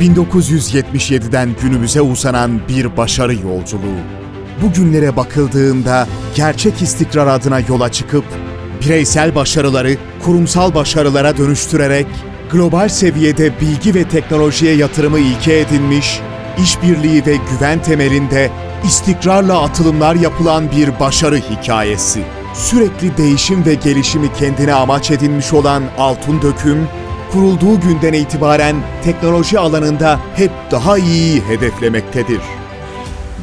1977'den günümüze uzanan bir başarı yolculuğu. Bugünlere bakıldığında gerçek istikrar adına yola çıkıp bireysel başarıları kurumsal başarılara dönüştürerek global seviyede bilgi ve teknolojiye yatırımı ilke edinmiş, işbirliği ve güven temelinde istikrarla atılımlar yapılan bir başarı hikayesi. Sürekli değişim ve gelişimi kendine amaç edinmiş olan Altın Döküm, kurulduğu günden itibaren teknoloji alanında hep daha iyi hedeflemektedir.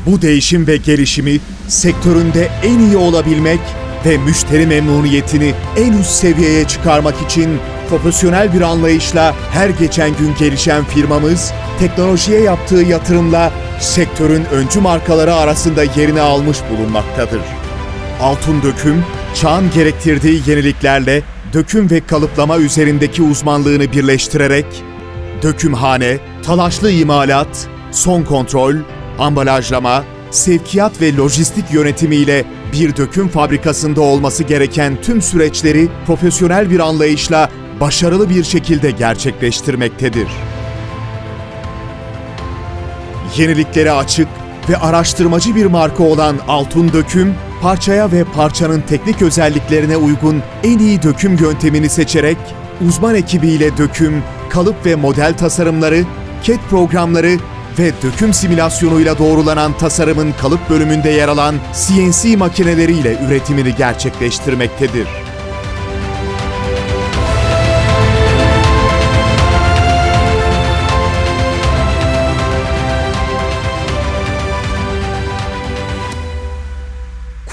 Bu değişim ve gelişimi sektöründe en iyi olabilmek ve müşteri memnuniyetini en üst seviyeye çıkarmak için profesyonel bir anlayışla her geçen gün gelişen firmamız, teknolojiye yaptığı yatırımla sektörün öncü markaları arasında yerini almış bulunmaktadır. Altın Döküm, çağın gerektirdiği yeniliklerle döküm ve kalıplama üzerindeki uzmanlığını birleştirerek dökümhane, talaşlı imalat, son kontrol, ambalajlama, sevkiyat ve lojistik yönetimiyle bir döküm fabrikasında olması gereken tüm süreçleri profesyonel bir anlayışla başarılı bir şekilde gerçekleştirmektedir. Yeniliklere açık ve araştırmacı bir marka olan Altun Döküm, parçaya ve parçanın teknik özelliklerine uygun en iyi döküm yöntemini seçerek uzman ekibiyle döküm, kalıp ve model tasarımları, CAD programları ve döküm simülasyonuyla doğrulanan tasarımın kalıp bölümünde yer alan CNC makineleriyle üretimini gerçekleştirmektedir.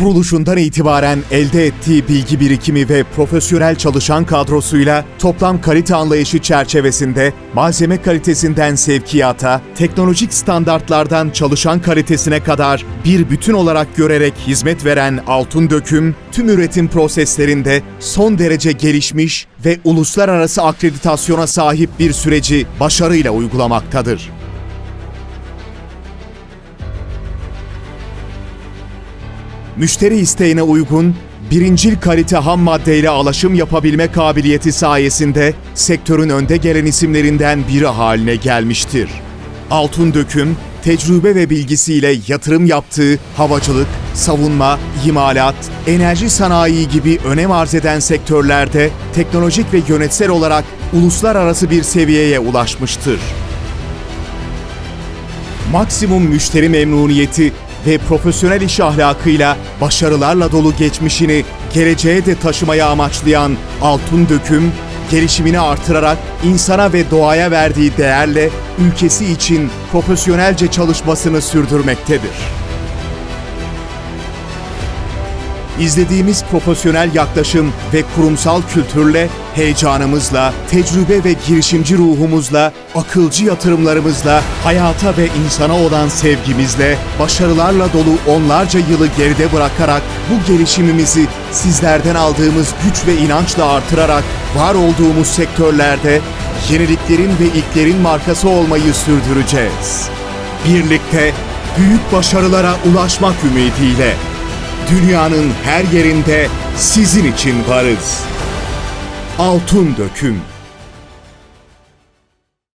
Kuruluşundan itibaren elde ettiği bilgi birikimi ve profesyonel çalışan kadrosuyla toplam kalite anlayışı çerçevesinde malzeme kalitesinden sevkiyata, teknolojik standartlardan çalışan kalitesine kadar bir bütün olarak görerek hizmet veren Altın Döküm, tüm üretim proseslerinde son derece gelişmiş ve uluslararası akreditasyona sahip bir süreci başarıyla uygulamaktadır. Müşteri isteğine uygun, birincil kalite ham maddeyle alaşım yapabilme kabiliyeti sayesinde sektörün önde gelen isimlerinden biri haline gelmiştir. Altın Döküm, tecrübe ve bilgisiyle yatırım yaptığı havacılık, savunma, imalat, enerji sanayi gibi önem arz eden sektörlerde teknolojik ve yönetsel olarak uluslararası bir seviyeye ulaşmıştır maksimum müşteri memnuniyeti ve profesyonel iş ahlakıyla başarılarla dolu geçmişini geleceğe de taşımaya amaçlayan Altın Döküm, gelişimini artırarak insana ve doğaya verdiği değerle ülkesi için profesyonelce çalışmasını sürdürmektedir. İzlediğimiz profesyonel yaklaşım ve kurumsal kültürle, heyecanımızla, tecrübe ve girişimci ruhumuzla, akılcı yatırımlarımızla, hayata ve insana olan sevgimizle, başarılarla dolu onlarca yılı geride bırakarak bu gelişimimizi sizlerden aldığımız güç ve inançla artırarak var olduğumuz sektörlerde yeniliklerin ve ilklerin markası olmayı sürdüreceğiz. Birlikte büyük başarılara ulaşmak ümidiyle Dünyanın her yerinde sizin için varız. Altın Döküm